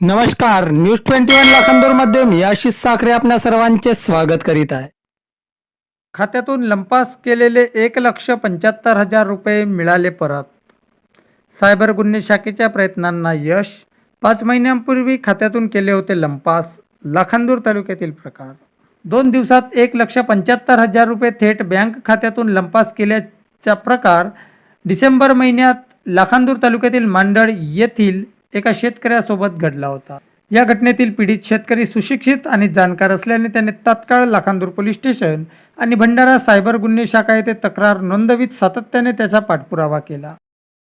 नमस्कार news twenty one लाखांदूरमध्ये मी आशिष साखरे आपल्या सर्वांचे स्वागत करीत आहे. खात्यातून लंपास केलेले एक लक्ष पंच्याहत्तर हजार रुपये मिळाले परत. सायबर गुन्हे शाखेच्या प्रयत्नांना यश. पाच महिन्यांपूर्वी खात्यातून केले होते लंपास. लाखांदूर तालुक्यातील प्रकार. दोन दिवसात एक लक्ष पंच्याहत्तर हजार रुपये थेट बँक खात्यातून लंपास केल्याचा प्रकार डिसेंबर महिन्यात लाखांदूर तालुक्यातील मांडळ येथील एका शेतकऱ्यासोबत घडला होता. या घटनेतील पीडित शेतकरी सुशिक्षित आणि जाणकार असल्याने त्याने तात्काळ लाखांदूर पोलीस स्टेशन आणि भंडारा सायबर गुन्हे शाखा येथे तक्रार नोंदवीत सातत्याने त्याचा पाठपुरावा केला.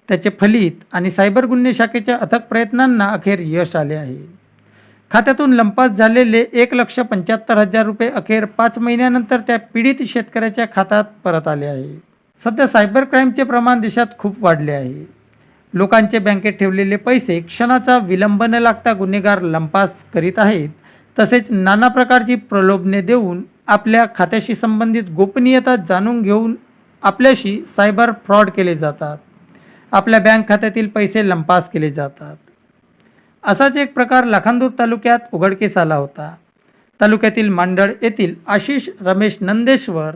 त्याचे फलित आणि सायबर गुन्हे शाखेच्या अथक प्रयत्नांना अखेर यश आले आहे. खात्यातून लंपास झालेले एक लक्ष पंच्याहत्तर हजार रुपये अखेर पाच महिन्यानंतर त्या पीडित शेतकऱ्याच्या खात्यात परत आले आहे. सध्या सायबर क्राईमचे प्रमाण देशात खूप वाढले आहे. लोकांचे बँकेत ठेवलेले पैसे क्षणाचा विलंब न लागता गुन्हेगार लंपास करीत आहेत. तसेच नाना प्रकारची प्रलोभने देऊन आपल्या खात्याशी संबंधित गोपनीयता जाणून घेऊन आपल्याशी सायबर फ्रॉड केले जातात. आपल्या बँक खात्यातील पैसे लंपास केले जातात. असाच एक प्रकार लाखांदूर तालुक्यात उघडकीस आला होता. तालुक्यातील मांडळ येथील आशिष रमेश नंदेश्वर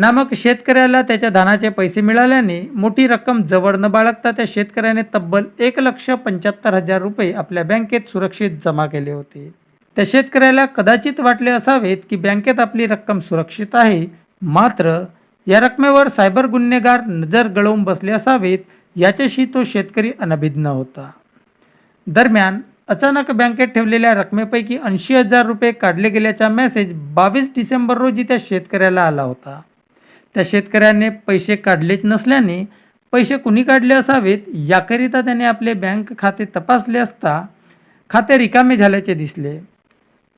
नामक शेतकऱ्याला त्याच्या धानाचे पैसे मिळाल्याने मोठी रक्कम जवळ न बाळगता त्या शेतकऱ्याने तब्बल एक लक्ष पंच्याहत्तर हजार रुपये आपल्या बँकेत सुरक्षित जमा केले होते. त्या शेतकऱ्याला कदाचित वाटले असावेत की बँकेत आपली रक्कम सुरक्षित आहे. मात्र या रकमेवर सायबर गुन्हेगार नजर गळवून बसले असावेत याच्याशी तो शेतकरी अनभिज्ञ होता. दरम्यान अचानक बँकेत ठेवलेल्या रकमेपैकी ऐंशी हजार रुपये काढले गेल्याचा मेसेज बावीस डिसेंबर रोजी त्या शेतकऱ्याला आला होता. त्या शेतकऱ्याने पैसे काढलेच नसल्याने पैसे कुणी काढले असावेत याकरिता त्याने आपले बँक खाते तपासले असता खाते रिकामे झाल्याचे दिसले.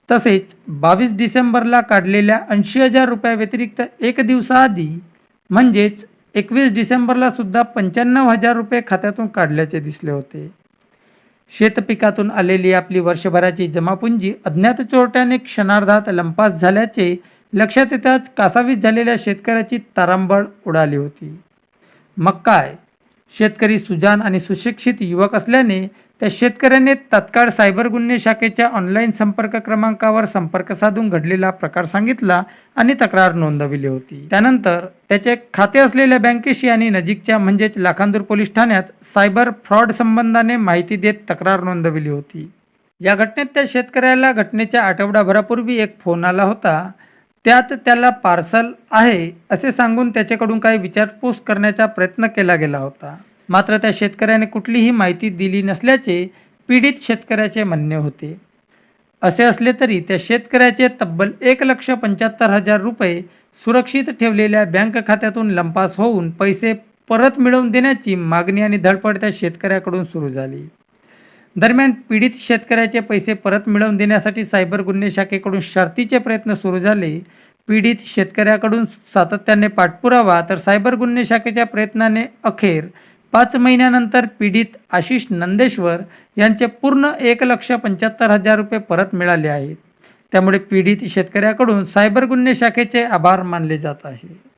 तसेच बावीस डिसेंबरला काढलेल्या ऐंशी हजार रुपयाव्यतिरिक्त एक दिवसाआधी म्हणजेच एकवीस डिसेंबरला सुद्धा पंच्याण्णव हजार रुपये खात्यातून काढल्याचे दिसले होते. शेतपिकातून आलेली आपली वर्षभराची जमापुंजी अज्ञात चोरट्याने क्षणार्धात लंपास झाल्याचे लक्षात येताच कासावीस झालेल्या शेतकऱ्याची तारांबळ उडाली होती. मग काय? शेतकरी सुजान आणि सुशिक्षित युवक असल्याने त्या शेतकऱ्याने तत्काळ सायबर गुन्हे शाखेच्या ऑनलाईन संपर्क क्रमांकावर संपर्क साधून घडलेला प्रकार सांगितला आणि तक्रार नोंदविली होती. त्यानंतर त्याचे खाते असलेल्या बँकेशी आणि नजीकच्या म्हणजेच लाखांदूर पोलीस ठाण्यात सायबर फ्रॉड संबंधाने माहिती देत तक्रार नोंदविली होती. या घटनेत त्या शेतकऱ्याला घटनेच्या आठवडाभरापूर्वी एक फोन आला होता. त्यात त्याला पार्सल आहे असे सांगून त्याच्याकडून काही विचारपूस करण्याचा प्रयत्न केला गेला होता. मात्र त्या शेतकऱ्याने कुठलीही माहिती दिली नसल्याचे पीडित शेतकऱ्याचे म्हणणे होते. असे असले तरी त्या शेतकऱ्याचे तब्बल एक लक्ष पंच्याहत्तर हजार रुपये सुरक्षित ठेवलेल्या बँक खात्यातून लंपास होऊन पैसे परत मिळवून देण्याची मागणी आणि धडपड त्या शेतकऱ्याकडून सुरू झाली. दरम्यान पीडित शेतकऱ्याचे पैसे परत मिळवून देण्यासाठी सायबर गुन्हे शाखेकडून शर्तीचे प्रयत्न सुरू झाले. पीडित शेतकऱ्याकडून सातत्याने पाठपुरावा तर सायबर गुन्हे शाखेच्या प्रयत्नाने अखेर पाच महिन्यानंतर पीडित आशिष नंदेश्वर यांचे पूर्ण एक लक्ष पंच्याहत्तर हजार रुपये परत मिळाले आहेत. त्यामुळे पीडित शेतकऱ्याकडून सायबर गुन्हे शाखेचे आभार मानले जात आहे